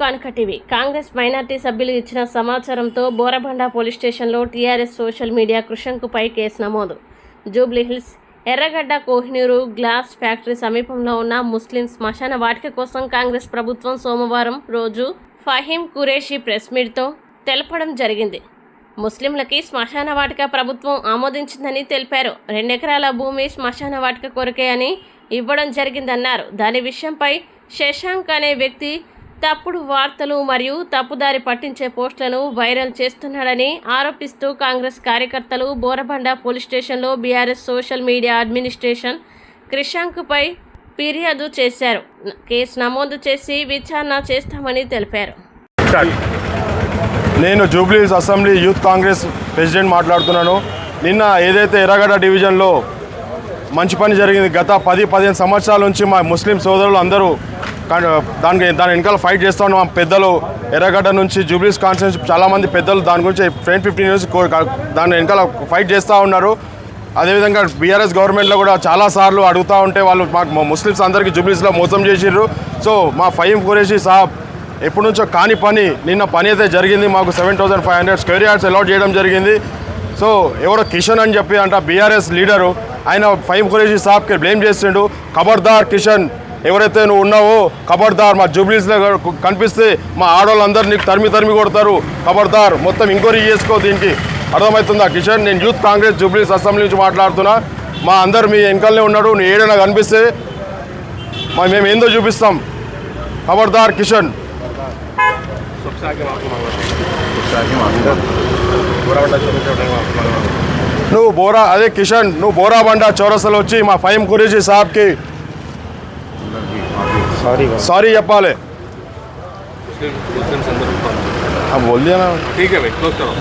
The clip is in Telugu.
కానుక టీవీ కాంగ్రెస్ మైనార్టీ సభ్యులు ఇచ్చిన సమాచారంతో బోరబండ పోలీస్ స్టేషన్లో టీఆర్ఎస్ సోషల్ మీడియా కృషంకుపై కేసు నమోదు. జూబ్లీహిల్స్ ఎర్రగడ్డ కోహినూరు గ్లాస్ ఫ్యాక్టరీ సమీపంలో ఉన్న ముస్లిం శ్మశాన వాటిక కోసం కాంగ్రెస్ ప్రభుత్వం సోమవారం రోజు ఫహీం కురేషి ప్రెస్ మీట్తో తెలపడం జరిగింది. ముస్లింలకి శ్మశాన వాటిక ప్రభుత్వం ఆమోదించిందని తెలిపారు. రెండెకరాల భూమి శ్మశాన వాటిక కొరకే అని ఇవ్వడం జరిగిందన్నారు. దాని విషయంపై శశాంక్ అనే వ్యక్తి తప్పుడు వార్తలు మరియు తప్పుదారి పట్టించే పోస్టులను వైరల్ చేస్తున్నాడని ఆరోపిస్తూ కాంగ్రెస్ కార్యకర్తలు బోరబండ పోలీస్ స్టేషన్లో బీఆర్ఎస్ సోషల్ మీడియా అడ్మినిస్ట్రేషన్ క్రిషాంక్పై ఫిర్యాదు చేశారు. కేసు నమోదు చేసి విచారణ చేస్తామని తెలిపారు. నేను Jubilees assembly youth Congress president మాట్లాడుతున్నాను. నిన్న ఏదైతే ఎర్రగడ్డ డివిజన్లో మంచి పని జరిగింది గత పది పదిహేను సంవత్సరాల నుంచి మా ముస్లిం సోదరులు అందరూ దానికి దాని వెనకాల ఫైట్ చేస్తూ ఉన్నాం మా పెద్దలు ఎర్రగడ్డ నుంచి జూబ్లీస్ కాన్స్టిట్యూన్స్ చాలామంది పెద్దలు దాని గురించి టెన్ ఫిఫ్టీన్ ఇయర్స్ దాని వెనకాల ఫైట్ చేస్తూ ఉన్నారు. అదేవిధంగా బీఆర్ఎస్ గవర్నమెంట్లో కూడా చాలా సార్లు అడుగుతూ ఉంటే వాళ్ళు మాకు ముస్లిమ్స్ అందరికీ జూబ్లీస్లో మోసం చేసిర్రు. సో మా ఫైమ్ ఖురేషి సాబ్ ఎప్పటి నుంచో కాని పని నిన్న పని అయితే జరిగింది. మాకు seven thousand five hundred square yards allot చేయడం జరిగింది. సో ఎవరో కిషన్ అని చెప్పి అంట బీఆర్ఎస్ లీడరు ఆయన ఫైమ్ ఖురేషి సాబ్కి బ్లేమ్ చేసిండు. ఖబర్దార్ కిషన్ ఎవరైతే నువ్వు ఉన్నావో కబడ్దార్ మా జూబ్లీస్లో కనిపిస్తే మా ఆడవాళ్ళందరూ నీకు తరిమి తరిమి కొడతారు. కబడ్దార్ మొత్తం ఎంక్వైరీ చేసుకో దీనికి. అర్థమవుతుందా కిషన్? నేను యూత్ కాంగ్రెస్ జూబ్లీస్ అసెంబ్లీ నుంచి మాట్లాడుతున్నా. మా అందరు మీ వెనకాలనే ఉన్నాడు నీ ఏడైనా కనిపిస్తే మా మేము ఏందో చూపిస్తాం. ఖబర్దార్ కిషన్. నువ్వు బోరా అదే కిషన్ నువ్వు బోరా బండా చౌరస్తలో వచ్చి మా ఫైమ్ కురేజీ సాబ్కి సారీ చెప్పాలి मुस्लिम मुस्लिम संदर्भ ఆ బోల్ దియా నా ठीक है भाई क्लोज करो